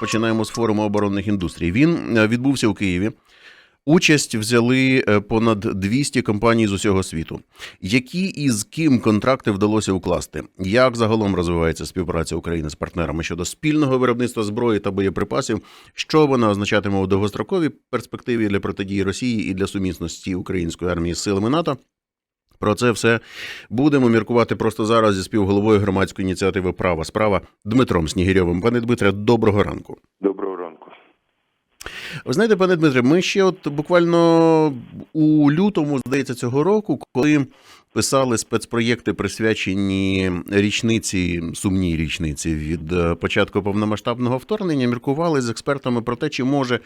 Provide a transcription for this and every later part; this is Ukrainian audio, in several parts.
Починаємо з форуму оборонних індустрій. Він е, відбувся у Києві. Участь взяли е, понад 200 компаній з усього світу. Які і з ким контракти вдалося укласти? Як загалом розвивається співпраця України з партнерами щодо спільного виробництва зброї та боєприпасів? Що вона означатиме у довгостроковій перспективі для протидії Росії і для сумісності української армії з силами НАТО? Про це все будемо міркувати просто зараз зі співголовою громадської ініціативи Права справа Дмитром Снігирьовим. Пане Дмитре, доброго ранку. Доброго ранку. Ви знаєте, пане Дмитре, ми ще от буквально у лютому, здається, цього року, коли писали спецпроєкти, присвячені річниці, сумній річниці від е, початку повномасштабного вторгнення, міркували з експертами про те, чи може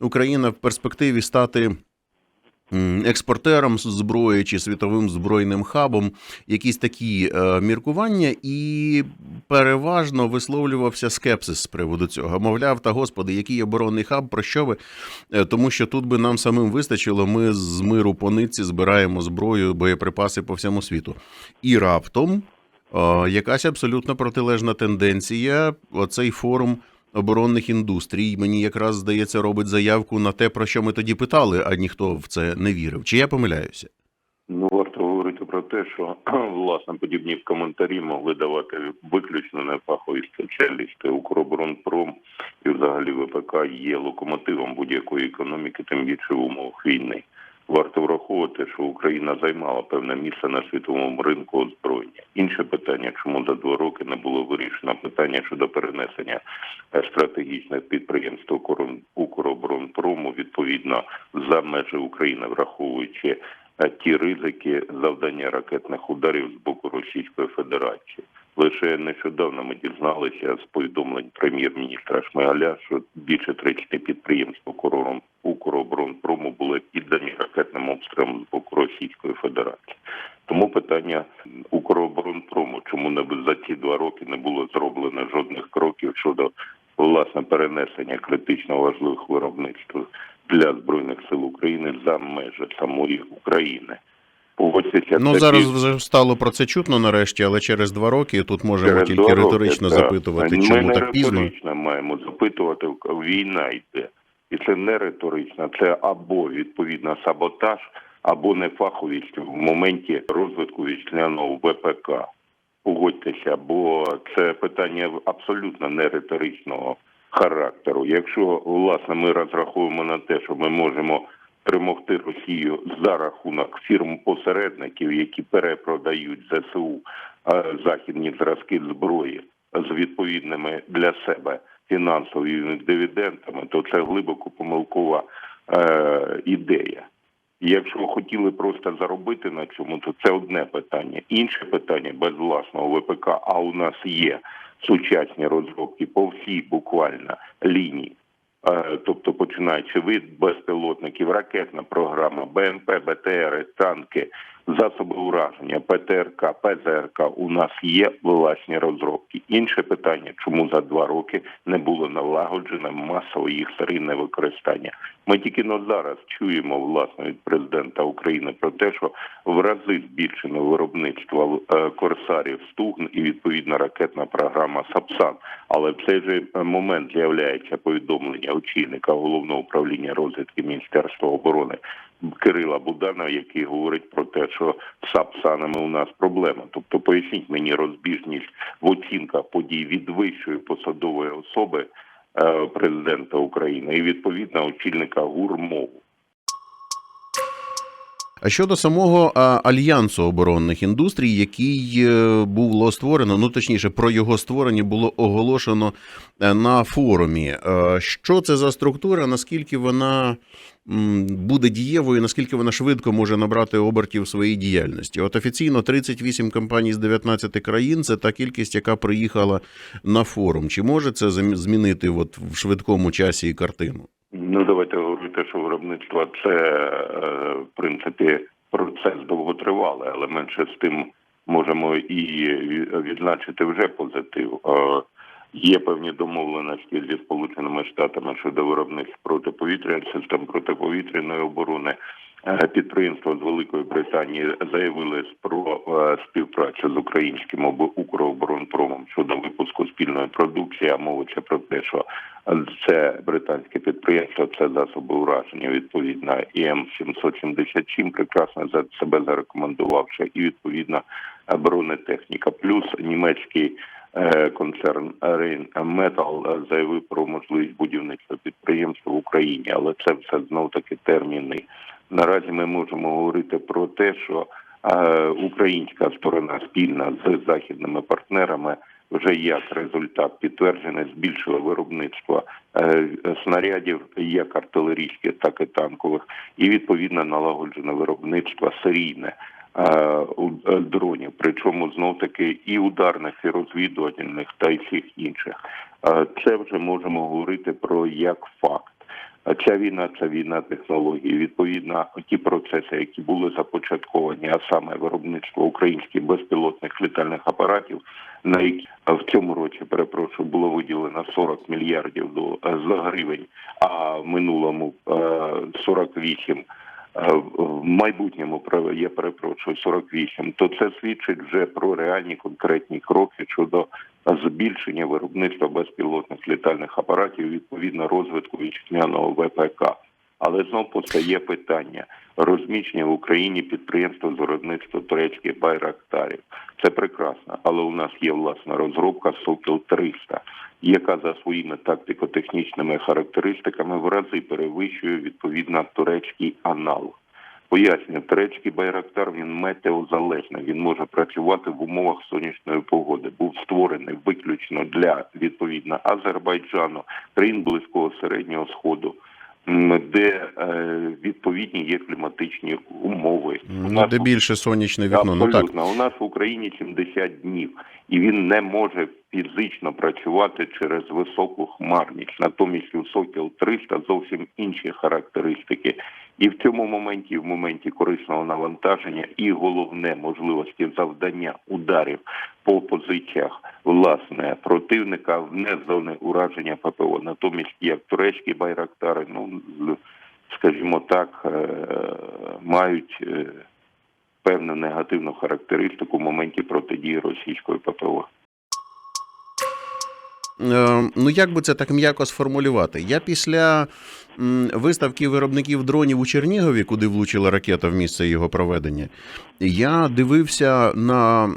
Україна в перспективі стати. Експортером зброї чи світовим збройним хабом, якісь такі е, міркування, і переважно висловлювався скепсис з приводу цього. Мовляв, та господи, який оборонний хаб, про що ви? Е, Тому що тут би нам самим вистачило. Ми з миру по нитці збираємо зброю, боєприпаси по всьому світу. І раптом е, якась абсолютно протилежна тенденція. Оцей форум оборонних індустрій мені якраз здається робить заявку на те, про що ми тоді питали, а ніхто в це не вірив. Чи я помиляюся? Ну варто говорити про те, що власне подібні коментарі могли давати виключно нефахові спеціалісти. Укроборонпром і взагалі ВПК є локомотивом будь-якої економіки, тим більше в умовах війни. Варто враховувати, що Україна займала певне місце на світовому ринку озброєння. Інше питання, чому за два роки не було вирішено питання щодо перенесення е, стратегічних підприємств «Укрон- Укроборонпрому відповідно за межі України, враховуючи е, ті ризики завдання ракетних ударів з боку Російської Федерації. Лише нещодавно ми дізналися з повідомлень прем'єр-міністра Шмигаля, що більше 30 підприємств «Укрором- Укроборонпрому були піддані ракетним обстрілам з боку Російської Федерації. Тому питання Укроборонпрому, чому не за ці два роки не було зроблено жодних кроків щодо власне перенесення критично важливих виробництв для збройних сил України за межі самої України. Погодьтеся, Ну зараз вже стало про це чутно нарешті, але через два роки тут можемо Через тільки роки, риторично так. запитувати, Ми чому не так пізно. риторично маємо запитувати, війна йде. І це не риторично, це або відповідно саботаж, або нефаховість в моменті розвитку вітчизняного ВПК. Погодьтеся, бо це питання абсолютно не риторичного характеру. Якщо власне ми розраховуємо на те, що ми можемо перемогти Росію за рахунок фірм-посередників, які перепродають ЗСУ е, західні зразки зброї з відповідними для себе фінансовими дивідендами, то це глибоко помилкова е, ідея. Якщо хотіли просто заробити на цьому, то це одне питання. Інше питання без власного ВПК, а у нас є сучасні розробки по всій буквально лінії. Е, Тобто, починаючи від безпілотників, ракетна програма, БМП, БТР, танки, засоби ураження, ПТРК, ПЗРК, у нас є власні розробки. Інше питання, чому за два роки не було налагоджено масове їх серійне використання. Ми тільки но зараз чуємо власне від президента України про те, що в рази збільшено виробництво е, корсарів Стугн і відповідна ракетна програма Сапсан. Але в цей же момент з'являється повідомлення очільника головного управління розвідки Міністерства оборони Кирила Буданова, який говорить про те, що з Сапсанами у нас проблема. Тобто, поясніть мені розбіжність в оцінках подій від вищої посадової особи е, президента України і відповідно очільника ГУРМОВ. А щодо самого альянсу оборонних індустрій, який е, було створено, ну точніше, про його створення було оголошено е, на форумі. Е, Що це за структура? Наскільки вона буде дієвою, наскільки вона швидко може набрати обертів своїй діяльності? От офіційно 38 компаній з 19 країн це та кількість, яка приїхала на форум. Чи може це змінити от в швидкому часі і картину? Ну давайте виробництво це е, в принципі процес довготривалий, але менше з тим можемо і відзначити вже позитив. Е, Є певні домовленості зі сполученими штатами щодо виробництва протиповітряних систем протиповітряної оборони. Е, підприємства з Великої Британії заявили про е, співпрацю з українським об- Укроборонпромом щодо випуску спільної продукції. А мовиться про те, що це британське підприємство, це засоби ураження відповідно і М777 прекрасно за себе зарекомендувавши, і відповідно е, бронетехніка. Плюс німецький е, концерн Рейн Метал заявив про можливість будівництва підприємства в Україні, але це все знов таки терміни. Наразі ми можемо говорити про те, що е, українська сторона спільна з західними партнерами вже як результат підтверджений збільшила виробництво е, снарядів, як артилерійських, так і танкових, і відповідно налагоджене виробництво серійне е, дронів, причому знов таки і ударних, і розвідувальних, та й всіх інших. Це вже можемо говорити про як факт. Ця війна це війна технологій. Відповідно, ті процеси, які були започатковані, а саме виробництво українських безпілотних літальних апаратів, на які в цьому році перепрошую було виділено 40 мільярдів до за гривень, а в минулому е, 48 е, в майбутньому я перепрошую 48, то це свідчить вже про реальні конкретні кроки щодо збільшення виробництва безпілотних літальних апаратів, відповідно розвитку вітчизняного ВПК. Але знов постає питання розміщення в Україні підприємства з виробництва турецьких байрактарів. Це прекрасно, але у нас є власна розробка Сокіл 300 яка за своїми тактико-технічними характеристиками в рази перевищує відповідно турецький аналог. Пояснюю, турецький байрактар він метеозалежний. Він може працювати в умовах сонячної погоди. Був створений виключно для відповідно Азербайджану, країн близького середнього сходу, де е, відповідні є кліматичні умови. Ну, де більше сонячне вікно. Ну так. У нас в Україні 70 днів, і він не може фізично працювати через високу хмарність. Натомість у Сокіл 300 зовсім інші характеристики. І в цьому моменті, в моменті корисного навантаження, і головне можливості завдання ударів по позиціях власне противника вне зони ураження ППО. Натомість, як турецькі байрактари, ну скажімо так, е, мають. е, певну негативну характеристику в моменті протидії російської ППО. Е, Ну, як би це так м'яко сформулювати? Я після виставки виробників дронів у Чернігові, куди влучила ракета в місце його проведення, я дивився на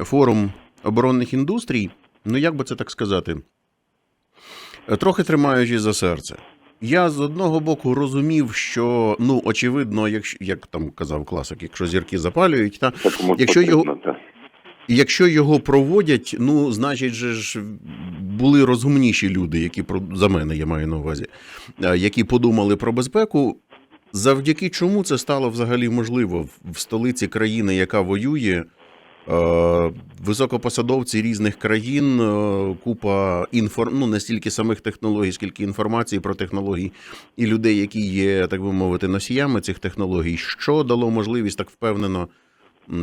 форум оборонних індустрій. Ну, як би це так сказати? Трохи тримаючись за серце. Я з одного боку розумів, що ну очевидно, якщо як там казав класик, якщо зірки запалюють, та Якщо його- Якщо його проводять, ну значить, же ж були розумніші люди, які за мене я маю на увазі, е, які подумали про безпеку. Завдяки чому це стало взагалі можливо в- столиці країни, яка воює. е, Високопосадовці різних країн, е, купа інфор... ну, не стільки самих технологій, скільки інформації про технології, і людей, які є, так би мовити, носіями цих технологій, що дало можливість так впевнено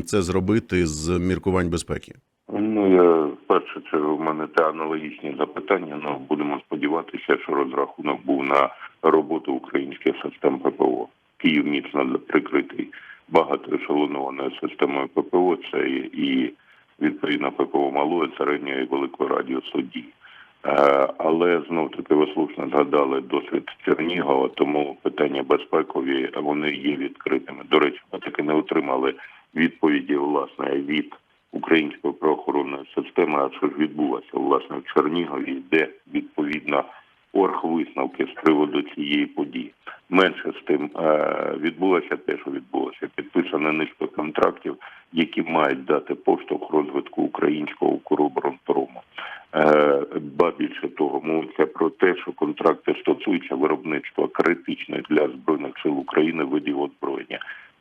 це зробити з міркувань безпеки? Ну я в першу чергу в мене те аналогічні запитання. Ну будемо сподіватися, що розрахунок був на роботу українських систем ППО. Київ міцно прикритий багатоешелонованою системою ППО. Це і відповідно ППО малої, середньої великої радіусу дій. Е, Але знов таки ви слушно згадали досвід Чернігова, тому питання безпекові вони є відкритими. До речі, ми таки не отримали відповіді власне від української правоохоронної системи, а що ж відбулося власне в Чернігові, де відповідно оргвисновки з приводу цієї події. Менше з тим е, відбулося те, що відбулося. Підписано низка контрактів, які мають дати поштовх розвитку українського Укроборонпрому. Е, Ба більше того, мовиться про те, що контракти стосуються виробництва критичних для збройних сил України видів озброєння.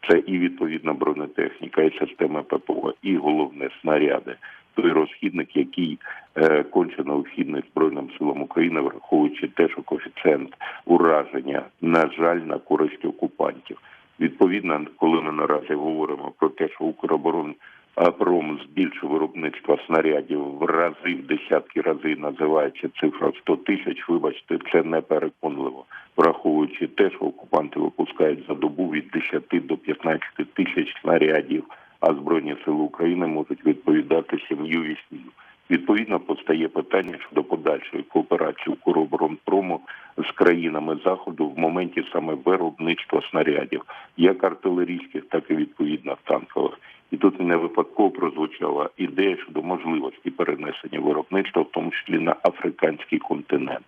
Це і відповідна бронетехніка, і система ППО, і головне снаряди. Той розхідник, який е, конче необхідний Збройним силам України, враховуючи те, що коефіцієнт ураження, на жаль, на користь окупантів. Відповідно, коли ми наразі говоримо про те, що Укроборон Пром збільшив виробництво снарядів в рази, в десятки разів називається цифра в 100 тисяч. Вибачте, це не переконливо. враховуючи те, що окупанти випускають за добу від 10 до 15 тисяч снарядів, а збройні сили України можуть відповідати сім'ю вісні. Відповідно, постає питання щодо подальшої кооперації Укроборонпрому з країнами заходу в моменті саме виробництва снарядів, як артилерійських, так і відповідно танкових. І тут не випадково прозвучала ідея щодо можливості перенесення виробництва, в тому числі на африканський континент.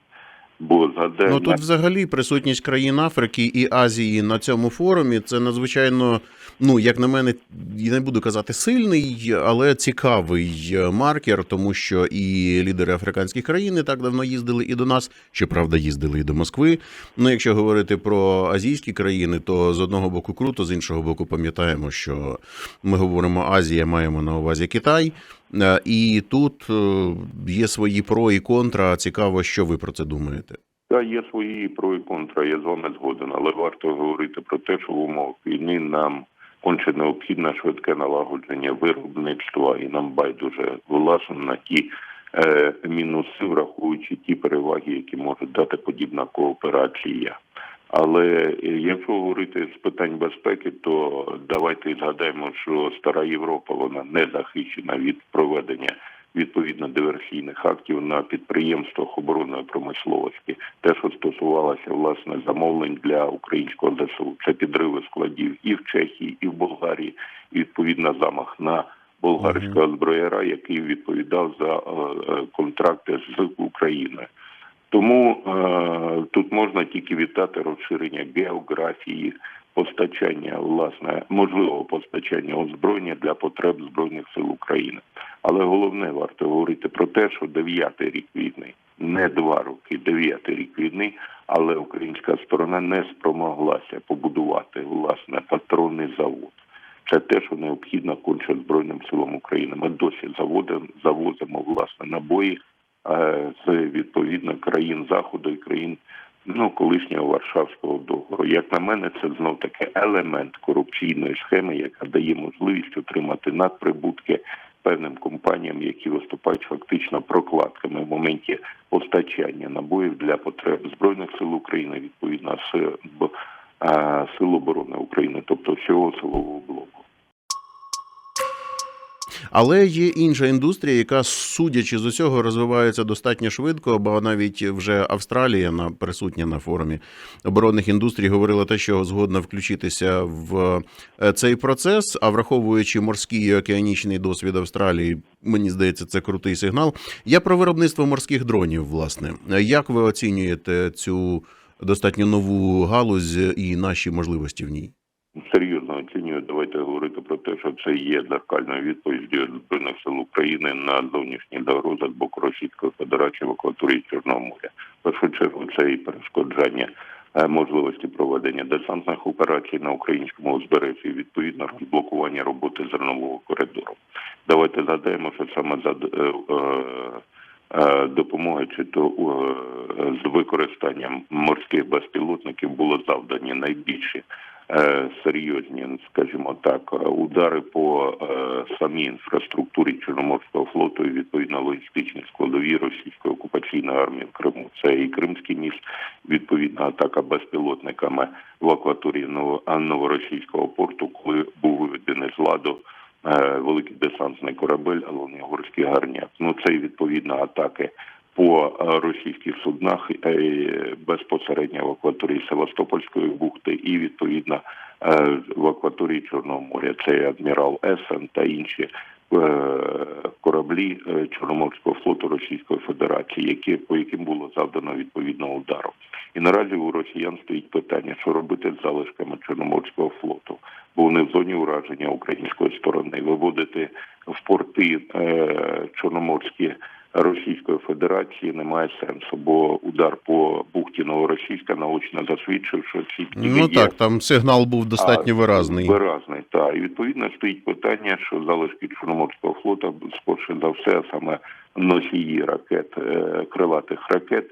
Бо згадай, Ну тут взагалі присутність країн Африки і Азії на цьому форумі це надзвичайно, ну як на мене, я не буду казати сильний, але цікавий маркер, тому що і лідери африканських країн не так давно їздили і до нас, щоправда, їздили і до Москви. Ну, якщо говорити про азійські країни, то з одного боку круто, з іншого боку, пам'ятаємо, що ми говоримо Азія, маємо на увазі Китай. Е, І тут е, є свої про і контра. Цікаво, що ви про це думаєте. Та є свої про і контра, я з вами згоден, але варто говорити про те, що в умовах війни нам конче необхідне швидке налагодження виробництва, і нам байдуже власне на ті е, мінуси, враховуючи ті переваги, які може дати подібна кооперація. Але якщо говорити з питань безпеки, то давайте згадаємо, що стара Європа вона не захищена від проведення відповідно диверсійних актів на підприємствах оборонної промисловості. Те, що стосувалося власне замовлень для українського ЗСУ, це підриви складів і в Чехії, і в Болгарії, і відповідно замах на болгарського зброяра, який відповідав за е, е, контракти з Україною. Тому е, тут можна тільки вітати розширення географії постачання, власне, можливого постачання озброєння для потреб збройних сил України. Але головне варто говорити про те, що дев'ятий рік війни, не два роки, дев'ятий рік війни, але українська сторона не спромоглася побудувати власне патронний завод. Це те, що необхідно конче збройним силам України. Ми досі заводимо, завозимо власне набої з відповідно країн заходу і країн ну колишнього Варшавського договору. Як на мене, це знов таки елемент корупційної схеми, яка дає можливість отримати надприбутки певним компаніям, які виступають фактично прокладками в моменті постачання набоїв для потреб збройних сил України, відповідно з сил оборони України, тобто всього силового блоку. Але є інша індустрія, яка, судячи з усього, розвивається достатньо швидко, бо навіть вже Австралія на присутня на форумі оборонних індустрій говорила те, що згодна включитися в е, цей процес. А враховуючи морський і океанічний досвід Австралії, мені здається, це крутий сигнал. Я про виробництво морських дронів. Власне, як ви оцінюєте цю достатньо нову галузь і наші можливості в ній? серйозно оцінюю. Давайте говорити про те, що це є дзеркальною відповіддю збройних сил України на зовнішній загрози з боку Російської Федерації в акваторії Чорного моря. В першу чергу це і перешкоджання е, можливості проведення десантних операцій на українському узбережжі, відповідно розблокування роботи зернового коридору. Давайте згадаємо, що саме за е, е, е, допомоги чи то е, з використанням морських безпілотників було завдані найбільші е, серйозні, скажімо так, е, удари по е, самій інфраструктурі Чорноморського флоту і відповідно логістичній складові російської окупаційної армії в Криму. Це і Кримський міст, відповідна атака безпілотниками в акваторії Ново- новоросійського порту, коли був виведений з ладу. е, Великий десантний корабель, Алонігорський гарняк. Ну це і відповідно атаки по е, російських суднах е, безпосередньо в акваторії Севастопольської бухти і відповідно е, в акваторії Чорного моря. Це адмірал Есен та інші кораблі Чорноморського флоту Російської Федерації, які по яким було завдано відповідного удару. І наразі у росіян стоїть питання, що робити з залишками Чорноморського флоту, бо вони в зоні ураження української сторони виводити в порти е, Чорноморські Російської Федерації немає сенсу, бо удар по бухті Новоросійська наочно засвідчив, що ці Ну є так, там сигнал був достатньо а, виразний. Виразний, так. І відповідно стоїть питання, що залишки Чорноморського флота, скорше за все, а саме носії ракет, е, крилатих ракет,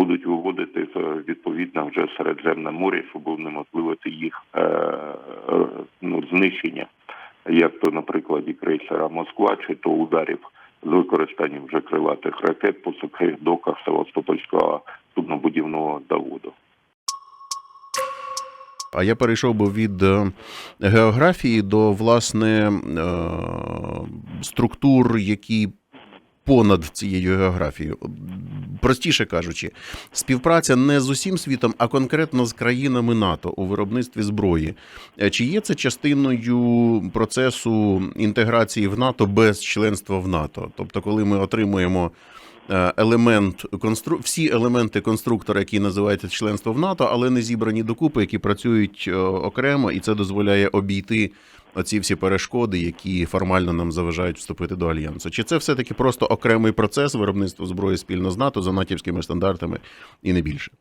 будуть виводити відповідно вже Середземне море, щоб унеможливити їх е, е, ну, знищення, як то на прикладі крейсера Москва, чи то ударів з використанням вже крилатих ракет по сухих доках Севастопольського суднобудівного заводу. А я перейшов би від е, географії до власне структур, які понад цією географією. Простіше кажучи, співпраця не з усім світом, а конкретно з країнами НАТО у виробництві зброї. Е, Чи є це частиною процесу інтеграції в НАТО без членства в НАТО? Тобто, коли ми отримуємо елемент констру... всі елементи конструктора, які називаються членство в НАТО, але не зібрані докупи, які працюють е, окремо, і це дозволяє обійти оці всі перешкоди, які формально нам заважають вступити до альянсу. Чи це все таки просто окремий процес виробництва зброї спільно з НАТО за натівськими стандартами і не більше?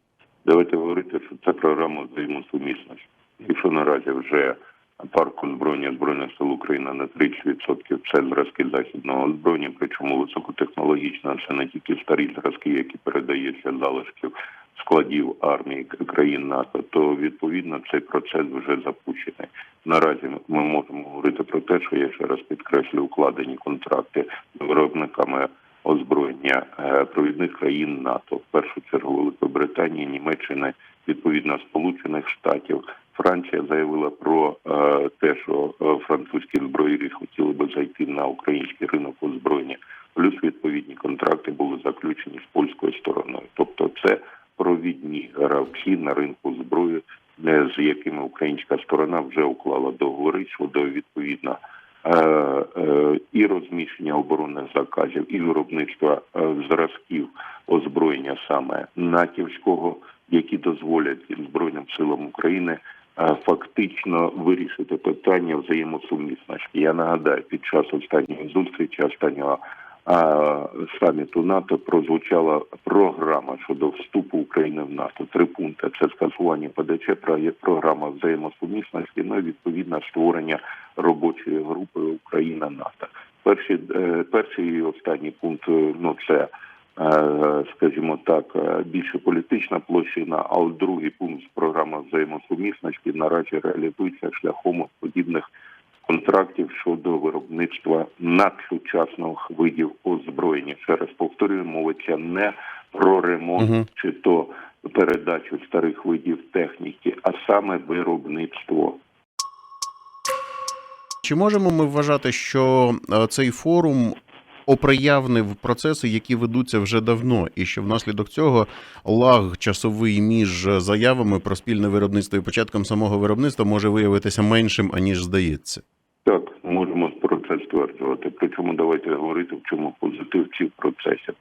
Давайте говорити, що це програма взаємосумісності. Якщо наразі вже парк озброєння Збройних сил України на 30% це зразки західного озброєння, причому високотехнологічно, це не тільки старі зразки, які передаються залишків складів армії країн НАТО, то відповідно цей процес вже запущений. Наразі ми можемо говорити про те, що я ще раз підкреслю укладені контракти з виробниками озброєння е, провідних країн НАТО, в першу чергу Великобританії, Німеччини, відповідно Сполучених Штатів. Франція заявила про е, те, що е, французькі зброєрі хотіли би зайти на український ринок озброєння. Плюс відповідні контракти були заключені з польською стороною. Тобто, це провідні гравці на ринку зброї, е, з якими українська сторона вже уклала договори щодо відповідно і розміщення оборонних заказів, і виробництва зразків озброєння саме натівського, які дозволять Збройним силам України фактично вирішити питання взаємосумісності. Я нагадаю, під час останньої зустрічі, останнього саміту НАТО прозвучала програма щодо вступу України в НАТО. Три пункти: це скасування ПДЧ, про- програма взаємосумісності, ну і відповідно створення робочої групи Україна НАТО. Перший, е, перший і останній пункт е, ну це. Е, Скажімо так, е, більше політична площина, а от другий пункт програми взаємосумісності наразі реалізується шляхом подібних контрактів щодо виробництва надсучасних видів озброєння. Ще раз повторюю, мовиться не про ремонт Мгм. чи то передачу старих видів техніки, а саме виробництво. Чи можемо ми вважати, що е, цей форум оприявнив процеси, які ведуться вже давно, і що внаслідок цього лаг часовий між заявами про спільне виробництво і початком самого виробництва може виявитися меншим, аніж здається? Так, можемо про це стверджувати. Причому давайте говорити, в чому позитив цих процесів.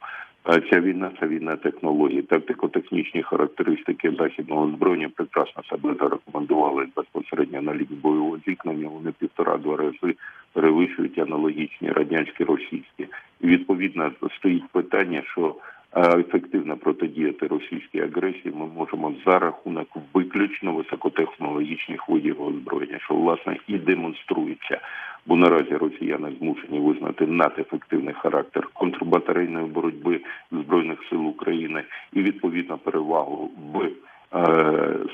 Ця війна це війна технологій. Тактико-технічні характеристики західного озброєння прекрасно себе зарекомендували безпосередньо на лінії бойового зіткнення. Вони півтора-два рази перевищують аналогічні радянські російські. І відповідно стоїть питання, що е, ефективно протидіяти російській агресії ми можемо за рахунок виключно високотехнологічних видів озброєння, що власне і демонструється. Бо наразі росіяни змушені визнати надефективний характер контрбатарейної боротьби збройних сил України і відповідно перевагу в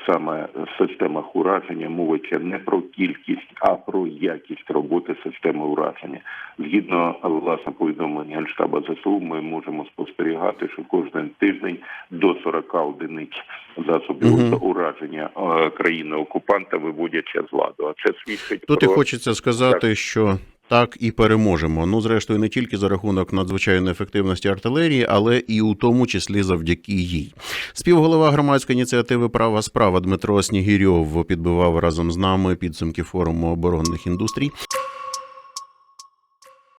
саме системах ураження мовиться не про кількість, а про якість роботи системи ураження. Згідно власне повідомлення Генштаба ЗСУ, ми можемо спостерігати, що кожен тиждень до 40 одиниць засобів Мгм. ураження країни окупанта виводяться з ладу. А це свідчить Тут і хочеться сказати, що так і переможемо. Ну, зрештою, не тільки за рахунок надзвичайної ефективності артилерії, але і у тому числі завдяки їй. Співголова громадської ініціативи Права справа Дмитро Снігірьов підбивав разом з нами підсумки форуму оборонних індустрій.